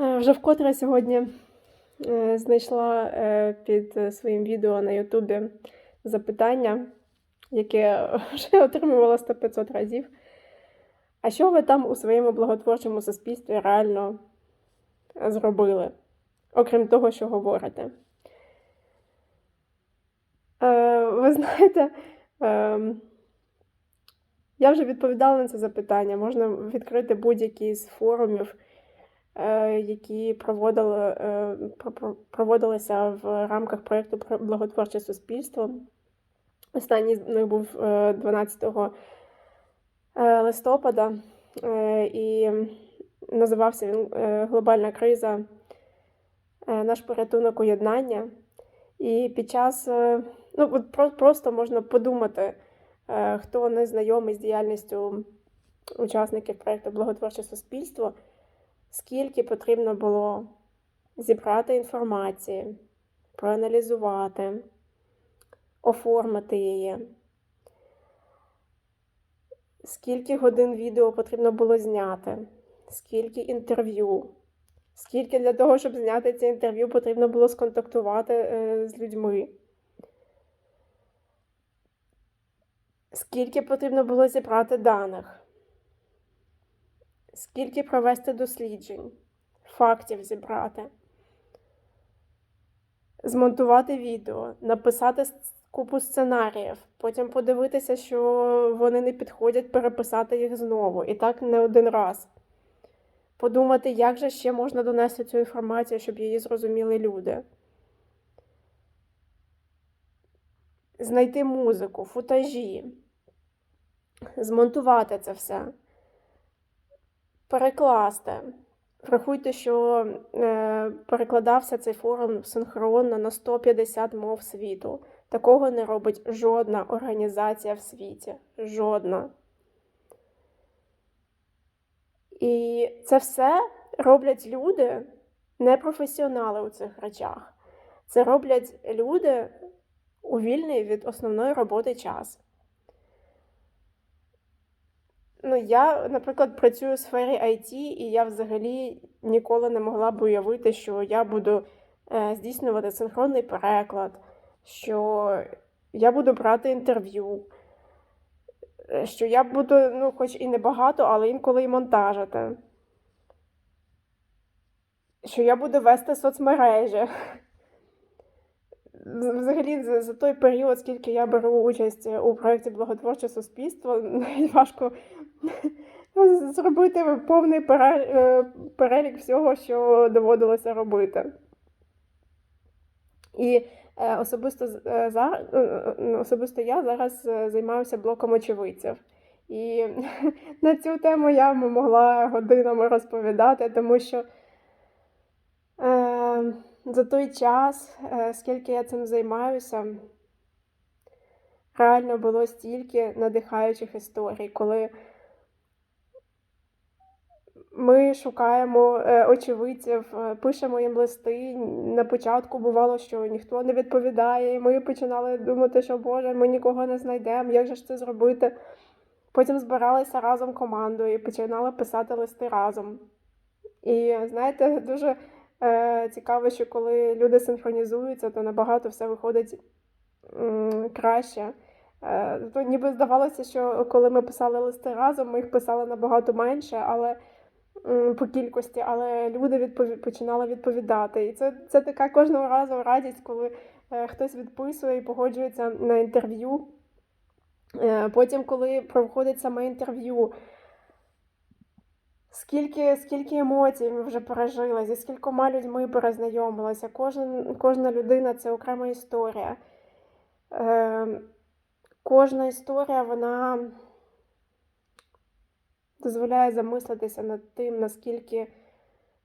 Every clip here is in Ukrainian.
Е, Вже вкотре сьогодні е, знайшла е, під своїм відео на Ютубі запитання, яке вже отримувала 100-500 разів. А що ви там у своєму благотворчому суспільстві реально зробили, окрім того, що говорите? Ви знаєте, ем, я вже відповідала на це запитання. Можна відкрити будь-який з форумів, які проводили, е, про- про- проводилися в рамках проєкту про благотворче суспільство. Останній з них був е, 12 е, листопада, е, і називався він е, Глобальна криза, е, наш порятунок уєднання. І під час, е, ну, просто можна подумати, е, хто не знайомий з діяльністю учасників проєкту Благотворче суспільство, скільки потрібно було зібрати інформації, проаналізувати, оформити її, скільки годин відео потрібно було зняти, скільки інтерв'ю, скільки для того, щоб зняти ці інтерв'ю, потрібно було сконтактувати е, з людьми. Скільки потрібно було зібрати даних, скільки провести досліджень, фактів зібрати, змонтувати відео, написати купу сценаріїв, потім подивитися, що вони не підходять, переписати їх знову. І так не один раз. Подумати, як же ще можна донести цю інформацію, щоб її зрозуміли люди. Знайти музику, футажі, змонтувати це все, перекласти. Врахуйте, що е, перекладався цей форум синхронно на 150 мов світу. Такого не робить жодна організація в світі. Жодна. І це все роблять люди, не професіонали у цих речах. Це роблять люди у вільний від основної роботи час. Ну, я, наприклад, працюю у сфері IT, і я взагалі ніколи не могла б уявити, що я буду е, здійснювати синхронний переклад, що я буду брати інтерв'ю, е, що я буду, ну, хоч і не багато, але інколи і монтажити. Що я буду вести соцмережі. Взагалі, за, за той період, скільки я беру участь у проєкті Благотворче суспільство, важко зробити повний е, перелік всього, що доводилося робити. І е, особисто, е, е, особисто я зараз займаюся блоком очевидців. І на цю тему я могла годинами розповідати, тому що е, за той час, скільки я цим займаюся, реально було стільки надихаючих історій, коли ми шукаємо е, очевидців, е, пишемо їм листи. На початку бувало, що ніхто не відповідає, і ми починали думати, що Боже, ми нікого не знайдемо, як же ж це зробити. Потім збиралися разом командою і починали писати листи разом. І знаєте, дуже е, цікаво, що коли люди синхронізуються, то набагато все виходить краще. Е, то ніби здавалося, що коли ми писали листи разом, ми їх писали набагато менше, але по кількості, але люди відпові- починали відповідати. І це, це така кожного разу радість, коли е, хтось відписує і погоджується на інтерв'ю. Е, Потім, коли проходить саме інтерв'ю, скільки, скільки емоцій ми вже пережили, зі скількома людьми перезнайомилися. Кожен, кожна людина це окрема історія. Е, кожна історія, вона дозволяє замислитися над тим, наскільки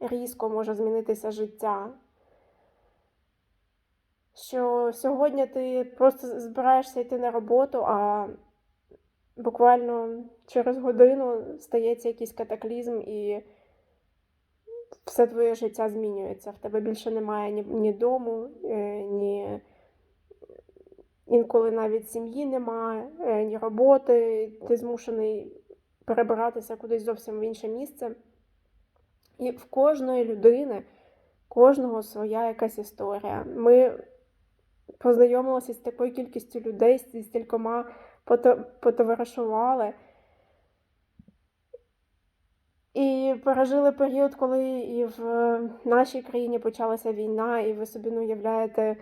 різко може змінитися життя. Що сьогодні ти просто збираєшся йти на роботу, а буквально через годину стається якийсь катаклізм, і все твоє життя змінюється. В тебе більше немає ні, ні дому, е, ні інколи навіть сім'ї немає, е, ні роботи, ти змушений перебиратися кудись зовсім в інше місце. І в кожної людини, кожного своя якась історія. Ми познайомилися з такою кількістю людей, з стількома потоваришували. І пережили період, коли і в нашій країні почалася війна, і ви собі не уявляєте,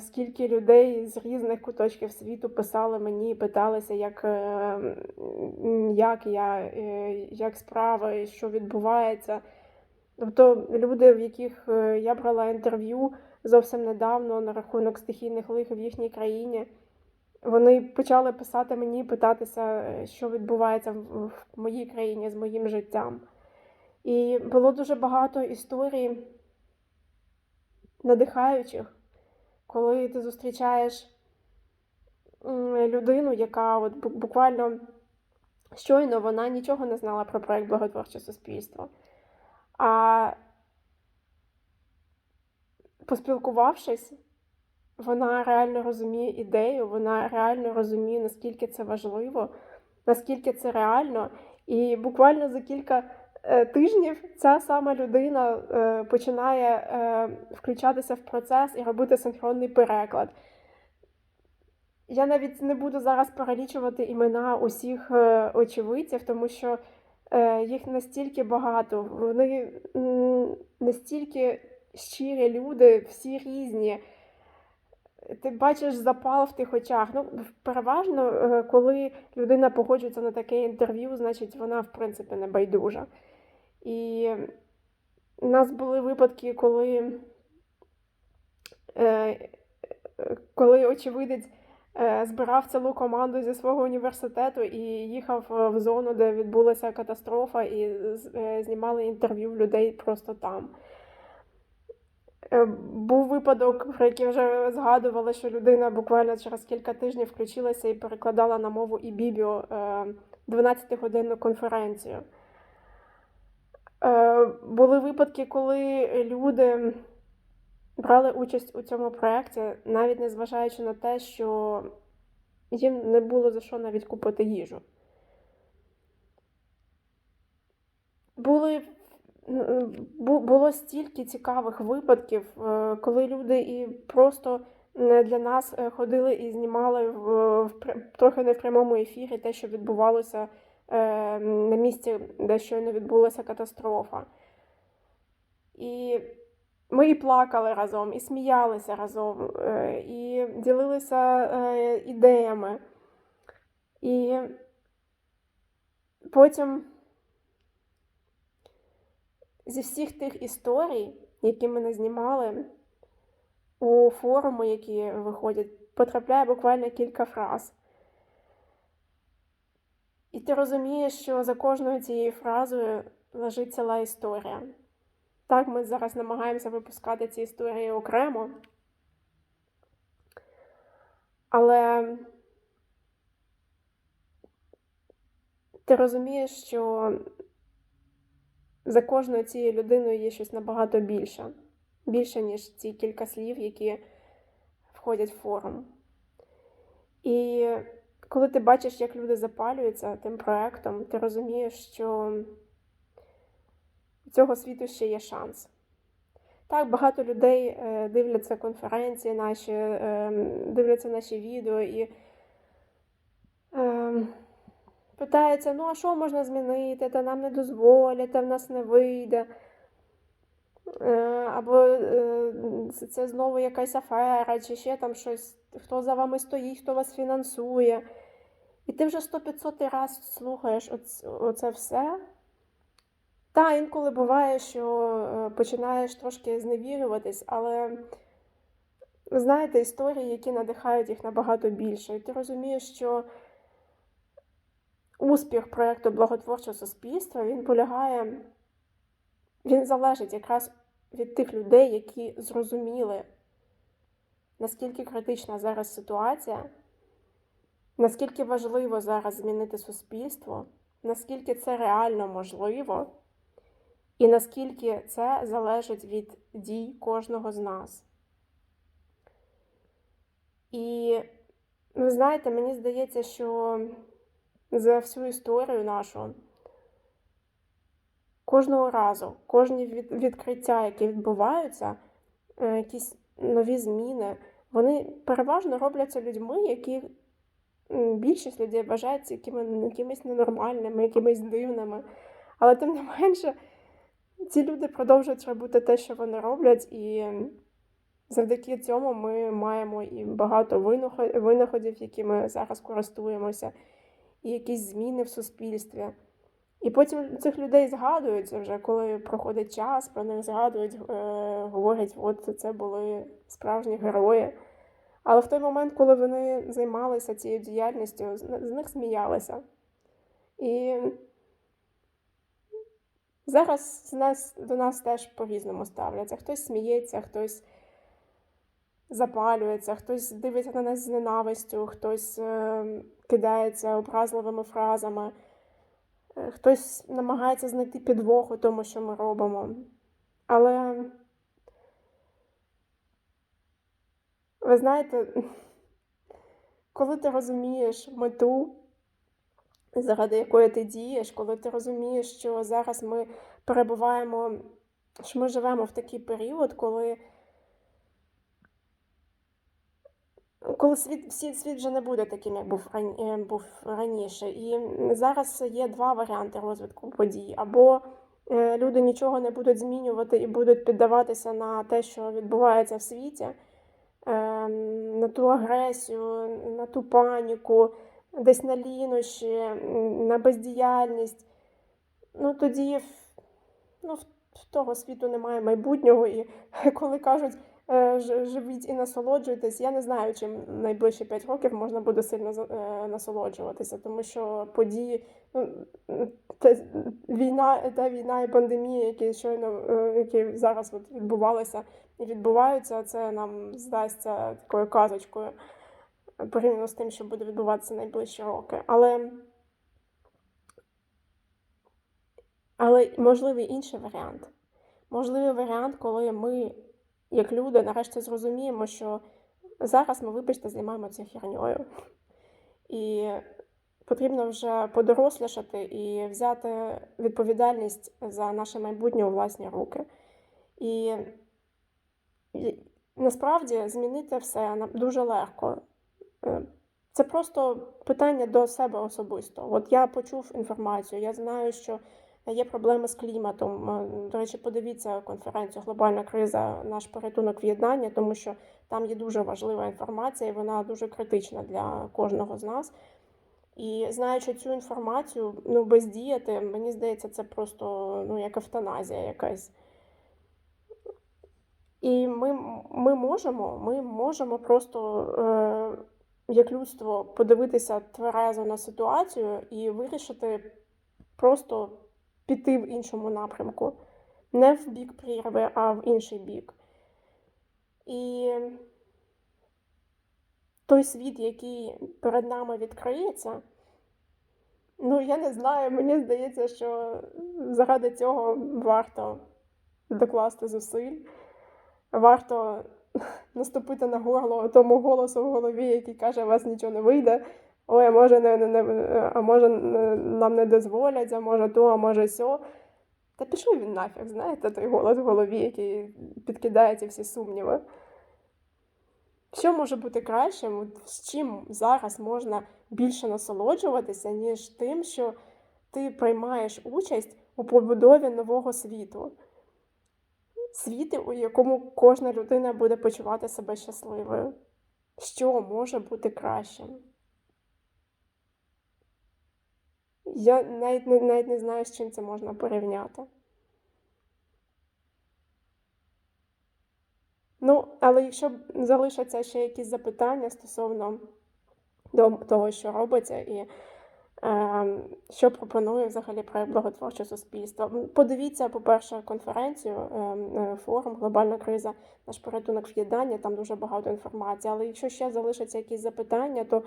скільки людей з різних куточків світу писали мені і питалися, як, е, як я, е, як справи, що відбувається. Тобто люди, в яких е, я брала інтерв'ю зовсім недавно на рахунок стихійних лих в їхній країні, вони почали писати мені, питатися, е, що відбувається в моїй країні з моїм життям. І було дуже багато історій надихаючих, коли ти зустрічаєш людину, яка от буквально щойно вона нічого не знала про проект Благотворче суспільство. А поспілкувавшись, вона реально розуміє ідею, вона реально розуміє, наскільки це важливо, наскільки це реально. І буквально за кілька тижнів ця сама людина е, починає е, включатися в процес і робити синхронний переклад. Я навіть не буду зараз перелічувати імена усіх е, очевидців, тому що е, їх настільки багато, вони настільки щирі люди, всі різні. Ти бачиш запал в тих очах. Ну, переважно, е, коли людина погоджується на таке інтерв'ю, значить вона, в принципі, не байдужа. І у нас були випадки, коли, е, коли очевидець е, збирав цілу команду зі свого університету і їхав е, в зону, де відбулася катастрофа, і е, знімали інтерв'ю людей просто там. Е, Був випадок, про який вже згадували, що людина буквально через кілька тижнів включилася і перекладала на мову і Бібіо 12-годинну конференцію. Е, Були випадки, коли люди брали участь у цьому проєкті, навіть незважаючи на те, що їм не було за що навіть купити їжу. Були було стільки цікавих випадків, е, коли люди і просто е, для нас е, ходили і знімали в, в трохи не в прямому ефірі те, що відбувалося е, на місці, де щойно відбулася катастрофа. І ми і плакали разом, і сміялися разом, е, і ділилися е, ідеями. І потім зі всіх тих історій, які ми не знімали, у форуми, які виходять, потрапляє буквально кілька фраз. І ти розумієш, що за кожною цією фразою лежить ціла історія. Так, ми зараз намагаємося випускати ці історії окремо. Але ти розумієш, що за кожною цією людиною є щось набагато більше. Більше, ніж ці кілька слів, які входять в форум. І коли ти бачиш, як люди запалюються тим проектом, ти розумієш, що у цього світу ще є шанс. Так, багато людей е, дивляться конференції наші, е, дивляться наші відео і е, питаються, ну а що можна змінити, та нам не дозволять, та в нас не вийде. Е, Або це знову якась афера, чи ще там щось, хто за вами стоїть, хто вас фінансує. І ти вже 100-500 раз слухаєш оц- оце все. Та, інколи буває, що е, починаєш трошки зневірюватись, але знаєте, історії, які надихають їх набагато більше. І ти розумієш, що успіх проєкту Благотворче суспільство він полягає, він залежить якраз від тих людей, які зрозуміли, наскільки критична зараз ситуація, наскільки важливо зараз змінити суспільство, наскільки це реально можливо, і наскільки це залежить від дій кожного з нас. І ви знаєте, мені здається, що за всю історію нашу кожного разу, кожні від- відкриття, які відбуваються, е, якісь нові зміни, вони переважно робляться людьми, які більшість людей вважають якими, якимись ненормальними, якимись дивними. Але тим не менше, ці люди продовжують робити те, що вони роблять, і завдяки цьому ми маємо і багато винаходів, які ми зараз користуємося, і якісь зміни в суспільстві. І потім цих людей згадують вже, коли проходить час, про них згадують, е, говорять, от це були справжні герої. Але в той момент, коли вони займалися цією діяльністю, з них сміялися. І зараз з нас, до нас теж по-різному ставляться. Хтось сміється, хтось запалюється, хтось дивиться на нас з ненавистю, хтось е, кидається образливими фразами, е, хтось намагається знайти підвох у тому, що ми робимо. Але ви знаєте, коли ти розумієш мету, заради якої ти дієш, коли ти розумієш, що зараз ми перебуваємо, що ми живемо в такий період, коли, коли світ, всі- світ вже не буде таким, як був, е, був раніше. І зараз є два варіанти розвитку подій. Або е, люди нічого не будуть змінювати і будуть піддаватися на те, що відбувається в світі, на ту агресію, на ту паніку, десь на лінощі, на бездіяльність. Ну тоді ну, в того світу немає майбутнього. І коли кажуть, живіть і насолоджуйтесь, я не знаю, чим найближчі 5 років можна буде сильно е, насолоджуватися, тому що події, ну, те, війна, та війна і пандемія, які щойно е, які зараз от відбувалися і відбуваються, це нам здасться такою казочкою порівняно з тим, що буде відбуватися найближчі роки. Але, але можливий інший варіант. Можливий варіант, коли ми, як люди, нарешті зрозуміємо, що зараз ми, вибачте, займаємося херньою. І потрібно вже подорослішати і взяти відповідальність за наше майбутнє у власні руки. І, насправді змінити все дуже легко. Е, Це просто питання до себе особисто. От я почув інформацію, я знаю, що є проблеми з кліматом. Е, До речі, подивіться конференцію Глобальна криза, наш порятунок в'єднання, тому що там є дуже важлива інформація, і вона дуже критична для кожного з нас. І знаючи цю інформацію, ну бездіяти, мені здається, це просто ну, як евтаназія якась. І ми, ми можемо, ми можемо просто, е, як людство, подивитися тверезо на ситуацію і вирішити просто піти в іншому напрямку. Не в бік прірви, а в інший бік. І той світ, який перед нами відкриється, ну я не знаю, мені здається, що заради цього варто докласти зусиль, варто наступити на горло тому голосу в голові, який каже, у вас нічого не вийде. Ой, може, не, не, не, а може нам не дозволять, а може то, а може сьо. Та пішов він нафіг, знаєте, той голос в голові, який підкидає ці всі сумніви. Що може бути кращим? З чим зараз можна більше насолоджуватися, ніж тим, що ти приймаєш участь у побудові нового світу? Світу, у якому кожна людина буде почувати себе щасливою. Що може бути кращим? Я навіть не, навіть не знаю, з чим це можна порівняти. Ну, але якщо залишаться ще якісь запитання стосовно того, що робиться, і е, що пропонує взагалі проект благотворче суспільство. Подивіться, по-перше, конференцію, е, е, форум Глобальна криза, наш порятунок в'єднання, там дуже багато інформації. Але якщо ще залишаться якісь запитання, то,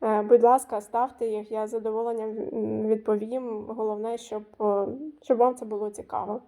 будь ласка, ставте їх, я задоволенням відповім. Головне, щоб, е, щоб вам це було цікаво.